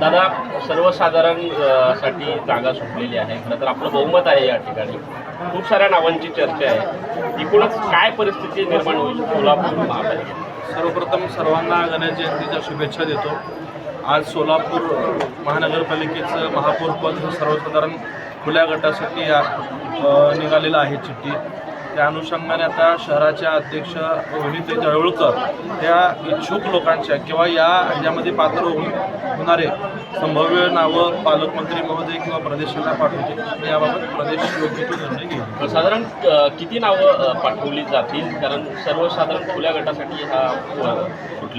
दादा सर्वसाधारणसाठी जागा सुटलेली आहे. खरं तर आपलं बहुमत आहे या ठिकाणी. खूप साऱ्या नावांची चर्चा आहे. एकूणच काय परिस्थिती निर्माण होईल सोलापूर महापालिकेत? सर्वप्रथम सर्वांना गणेश जयंतीच्या शुभेच्छा देतो. आज सोलापूर महानगरपालिकेचं महापौरपद सर्वसाधारण खुल्या गटासाठी निघालेलं आहे चिठ्ठी. त्या अनुषंगाने आता शहराच्या अध्यक्ष वहिनीताई जळवळकर या इच्छुक लोकांच्या किंवा या ह्याच्यामध्ये पात्र होऊन होणारे संभाव्य नावं पालकमंत्री महोदय किंवा प्रदेशाला पाठवतील. आणि याबाबत प्रदेश योग्य तो निर्णय घेईल. साधारण किती नावं पाठवली जातील? कारण सर्वसाधारण खुल्या गटासाठी हा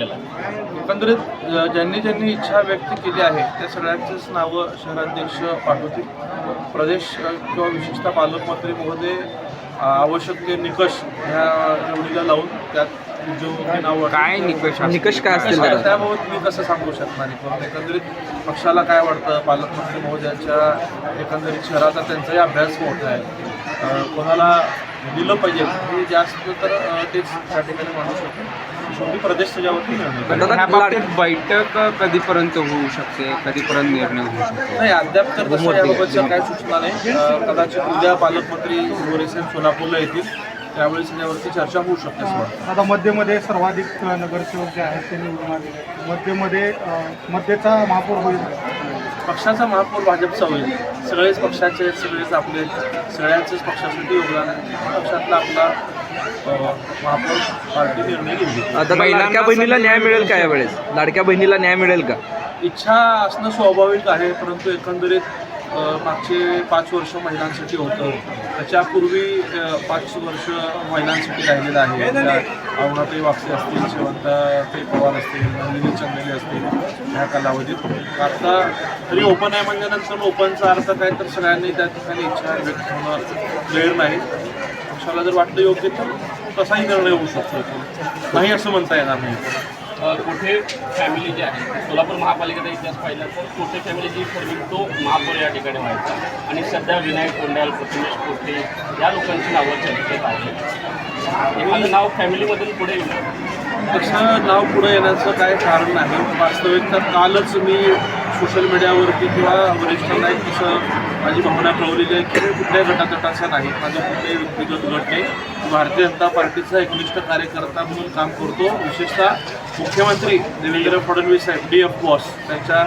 आहे. एकंदरीत ज्यांनी ज्यांनी इच्छा व्यक्त केली आहे त्या सगळ्यांचीच नावं शहराध्यक्ष पाठवतील. प्रदेश किंवा विशेषतः पालकमंत्री महोदय आवश्यक ते निकष ह्या निवडीला लावून त्यात जो नाव काय निकष निकष काय असतील त्याबाबत मी कसं सांगू शकणार एकंदरीत पक्षाला काय वाटतं? पालकमंत्री महोदयांच्या एकंदरीत शहराचा त्यांचाही अभ्यास मोठा आहे. कोणाला दिलं पाहिजे. हे जास्त तर तेच त्या ठिकाणी मानू शकतो. शेवटी. दादा, बाबतीत बैठक कधीपर्यंत होऊ शकते? कधीपर्यंत निर्णय होऊ शकतो? नाही अद्याप तर याबाबतच्या काय सूचना नाही. कदाचित उद्या पालकमंत्री गोरेसाहेब सोलापूरला येतील. त्यावेळेस याच्यावरती चर्चा होऊ शकते आता मध्यमध्ये सर्वाधिक नगरसेवक जे आहेत ते निवडून आलेले मध्यमध्ये मध्यचा महापौर होईल. पक्षाचा महापौर भाजपचा होईल सगळेच पक्षाचे आहेत, सगळेच आपले. सगळ्यांचंच पक्षासाठी योगदान आहे. पक्षातला आपला महापौर पार्टी निर्णय घेईल. आता लाडक्या बहिणीला न्याय मिळेल का यावेळेस? लाडक्या बहिणीला न्याय मिळेल का? इच्छा असणं स्वाभाविक आहे परंतु एकंदरीत मागचे पाच वर्ष महिलांसाठी होतं. त्याच्यापूर्वी पाच वर्ष महिलांसाठी राहिलेलं आहे. अरुणाताई वागसे असतील शेवंताताई पवार असतील नंदिनी चंदेले असतील ह्या कालावधीत. आता तरी ओपन आहे म्हणल्यानंतर ओपनचा अर्थ काय तर सगळ्यांनी त्या ठिकाणी इच्छा व्यक्त होणं वेळ नाही. पक्षाला जर वाटतं योग्य तर कसाही निर्णय होऊ शकतो नाही असं म्हणता येणार नाही. कोठे फॅमिली जी आहे सोलापूर महापालिकेचा इतिहास पाहिला तर कोठे फॅमिली जी ठरविल तो महापौर या ठिकाणी व्हायचा. आणि सध्या विनायक कोंडाल प्रथमेश कोठे या लोकांची नावं चर्चेत आहेत एखादं नाव फॅमिलीमधून पुढे येईल तसं नाव पुढे येण्याचं काय कारण नाही. वास्तविक तर कालच मी सोशल मीडियावरती किंवा वरिष्ठांना एक तसं माझी भावना कळवलेली आहे की मी कुठल्याही गटातटाचा नाही. माझं कुठल्याही व्यक्तिगत गट नाही. भारतीय जनता पार्टीचा एकनिष्ठ कार्यकर्ता म्हणून काम करतो. विशेषतः मुख्यमंत्री देवेंद्र फडणवीस साहेब डी एफ बॉस त्यांच्या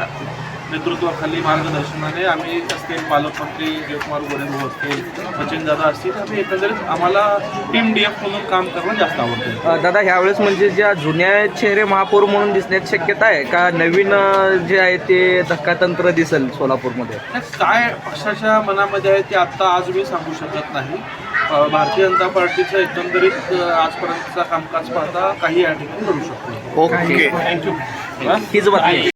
नेतृत्वाखाली मार्गदर्शनाने आम्ही असतील पालकमंत्री जयकुमार गोरेभाऊ असतील सचिन दादा असतील. आम्ही एकंदरीत आम्हाला टीम डी एफ म्हणून काम करणं जास्त आवडतं. दादा ह्यावेळेस म्हणजे ज्या जुन्या चेहरे महापौर म्हणून दिसण्याची शक्यता आहे का नवीन जे आहे ते धक्कातंत्र दिसेल सोलापूरमध्ये? काय पक्षाच्या मनामध्ये आहे ते आत्ता आज मी सांगू शकत नाही. भारतीय जनता पार्टीचं एकंदरीत आजपर्यंतचा कामकाज पाहता काही या ठिकाणी करू शकतो. ओके. थँक्यू हीच बातमी